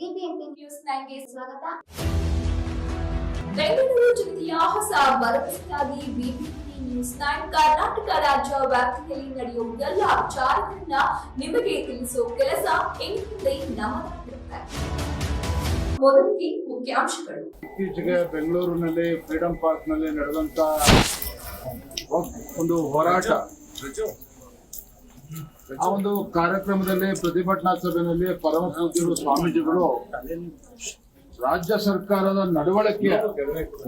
BBMP news ನೈನ್ಗೆ ಸ್ವಾಗತ. ಬೆಂಗಳೂರು ಜಿಲ್ಲೆಯ ಹೊಸ ಭರವಸೆಯಾಗಿ ಬಿಬಿಎಂಪಿ ನ್ಯೂಸ್ ನೈನ್ ಕರ್ನಾಟಕ ರಾಜ್ಯ ವ್ಯಾಪ್ತಿಯಲ್ಲಿ ನಡೆಯುವ ಎಲ್ಲ ವಿಚಾರಗಳನ್ನ ನಿಮಗೆ ತಿಳಿಸೋ ಕೆಲಸ ಇನ್ಮುಂದೆ ನಮ್ಮದಾಗಿರುತ್ತೆ ಮೊದಲಿಗೆ ಮುಖ್ಯಾಂಶಗಳು. ಇತ್ತೀಚೆಗೆ ಬೆಂಗಳೂರಿನಲ್ಲಿ ಫ್ರೀಡಂ ಪಾರ್ಕ್ನಲ್ಲಿ ನಡೆದಂತ ಒಂದು ಹೋರಾಟ. ಆ ಒಂದು ಕಾರ್ಯಕ್ರಮದಲ್ಲಿ ಪ್ರತಿಭಟನಾ ಸಭೆಯಲ್ಲಿ ಪರಮ ಪೂಜ್ಯರು ಸ್ವಾಮೀಜಿಗಳು ರಾಜ್ಯ ಸರ್ಕಾರದ ನಡವಳಿಕೆ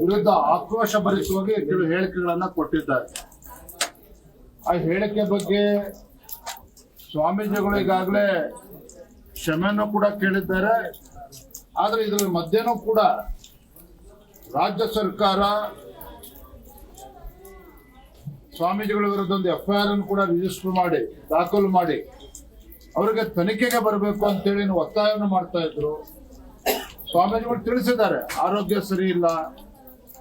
ವಿರುದ್ಧ ಆಕ್ರೋಶ ಭರಿಸುವಾಗಿ ಕೆಲವು ಹೇಳಿಕೆಗಳನ್ನ ಕೊಟ್ಟಿದ್ದಾರೆ. ಆ ಹೇಳಿಕೆ ಬಗ್ಗೆ ಸ್ವಾಮೀಜಿಗಳು ಈಗಾಗಲೇ ಕ್ಷಮೆಯನ್ನು ಕೂಡ ಕೇಳಿದ್ದಾರೆ. ಆದ್ರೆ ಇದರ ಮಧ್ಯೆನೂ ಕೂಡ ರಾಜ್ಯ ಸರ್ಕಾರ ಸ್ವಾಮೀಜಿಗಳ ವಿರುದ್ಧ ಒಂದು ಎಫ್ ಐ ಆರ್ ಅನ್ನು ಕೂಡ ರಿಜಿಸ್ಟರ್ ಮಾಡಿ, ದಾಖಲು ಮಾಡಿ. ಅವರಿಗೆ ತನಿಖೆಗೆ ಬರಬೇಕು ಅಂತೇಳಿ ಹೇಳಿ ಒತ್ತಾಯವನ್ನು ಮಾಡ್ತಾ ಇದ್ರು. ಸ್ವಾಮೀಜಿಗಳು ತಿಳಿಸಿದ್ದಾರೆ, ಆರೋಗ್ಯ ಸರಿ ಇಲ್ಲ,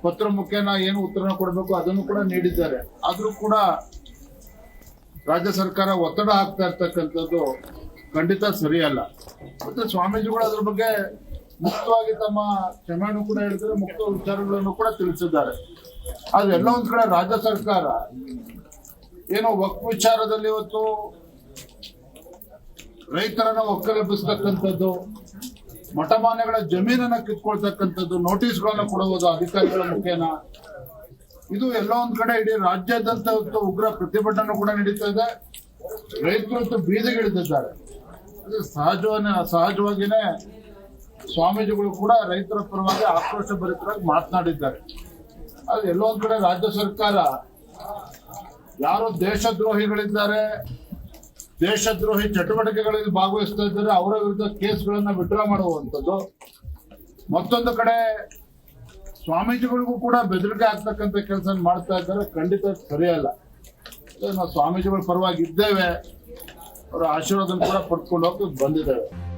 ಪತ್ರ ಮುಖೇನ ಏನು ಉತ್ತರ ಕೊಡಬೇಕು ಅದನ್ನು ಕೂಡ ನೀಡಿದ್ದಾರೆ. ಆದ್ರೂ ಕೂಡ ರಾಜ್ಯ ಸರ್ಕಾರ ಒತ್ತಡ ಹಾಕ್ತಾ ಇರ್ತಕ್ಕಂಥದ್ದು ಖಂಡಿತ ಸರಿಯಲ್ಲ. ಮತ್ತೆ ಸ್ವಾಮೀಜಿಗಳು ಅದ್ರ ಬಗ್ಗೆ ಮುಕ್ತವಾಗಿ ತಮ್ಮ ಕ್ಷಮೆಯನ್ನು ಕೂಡ ಹೇಳಿದ್ರೆ ಮುಕ್ತ ವಿಚಾರಗಳನ್ನು ಕೂಡ ತಿಳಿಸಿದ್ದಾರೆ. ಆದ್ರೆ ಎಲ್ಲ ಒಂದ್ ಕಡೆ ರಾಜ್ಯ ಸರ್ಕಾರ, ಏನೋ ವಕ್ ವಿಚಾರದಲ್ಲಿ ಇವತ್ತು ರೈತರನ್ನ ಒಕ್ಕಲೆಬ್ಬಿಸ್ತಕ್ಕಂಥದ್ದು, ಮಠಮಾನ್ಯಗಳ ಜಮೀನನ್ನ ಕಿತ್ಕೊಳ್ತಕ್ಕಂಥದ್ದು ನೋಟಿಸ್ಗಳನ್ನ ಕೊಡುವುದು ಅಧಿಕಾರಿಗಳ ಮುಖೇನ. ಇದು ಎಲ್ಲ ಒಂದ್ ಕಡೆ ಇಡೀ ರಾಜ್ಯಾದ್ಯಂತ ಇವತ್ತು ಉಗ್ರ ಪ್ರತಿಭಟನೆ ಕೂಡ ನಡೀತಾ ಇದೆ. ರೈತರು ಬೀದಿಗಿಳಿದಿದ್ದಾರೆ. ಅದು ಸಹಜವನ್ನ ಸಹಜವಾಗಿನೇ ಸ್ವಾಮೀಜಿಗಳು ಕೂಡ ರೈತರ ಪರವಾಗಿ ಆಕ್ರೋಶ ಭರಿತರಾಗಿ ಮಾತನಾಡಿದ್ದಾರೆ. ಅದು ಎಲ್ಲೋ ಒಂದ್ ಕಡೆ ರಾಜ್ಯ ಸರ್ಕಾರ, ಯಾರು ದೇಶದ್ರೋಹಿಗಳಿದ್ದಾರೆ, ದೇಶದ್ರೋಹಿ ಚಟುವಟಿಕೆಗಳಲ್ಲಿ ಭಾಗವಹಿಸ್ತಾ ಇದ್ದಾರೆ, ಅವರ ವಿರುದ್ಧ ಕೇಸ್ಗಳನ್ನ ವಿಡ್ರಾ ಮಾಡುವಂಥದ್ದು. ಮತ್ತೊಂದು ಕಡೆ ಸ್ವಾಮೀಜಿಗಳಿಗೂ ಕೂಡ ಬೆದರಿಕೆ ಆಗ್ತಕ್ಕಂಥ ಕೆಲಸ ಮಾಡ್ತಾ ಇದ್ದಾರೆ. ಖಂಡಿತ ಸರಿಯಲ್ಲ. ನಾವು ಸ್ವಾಮೀಜಿಗಳ ಪರವಾಗಿ ಇದ್ದೇವೆ. ಅವರ ಆಶೀರ್ವಾದ ಕೂಡ ಪಡ್ಕೊಂಡು ಹೋಗಿ ಬಂದಿದ್ದೇವೆ.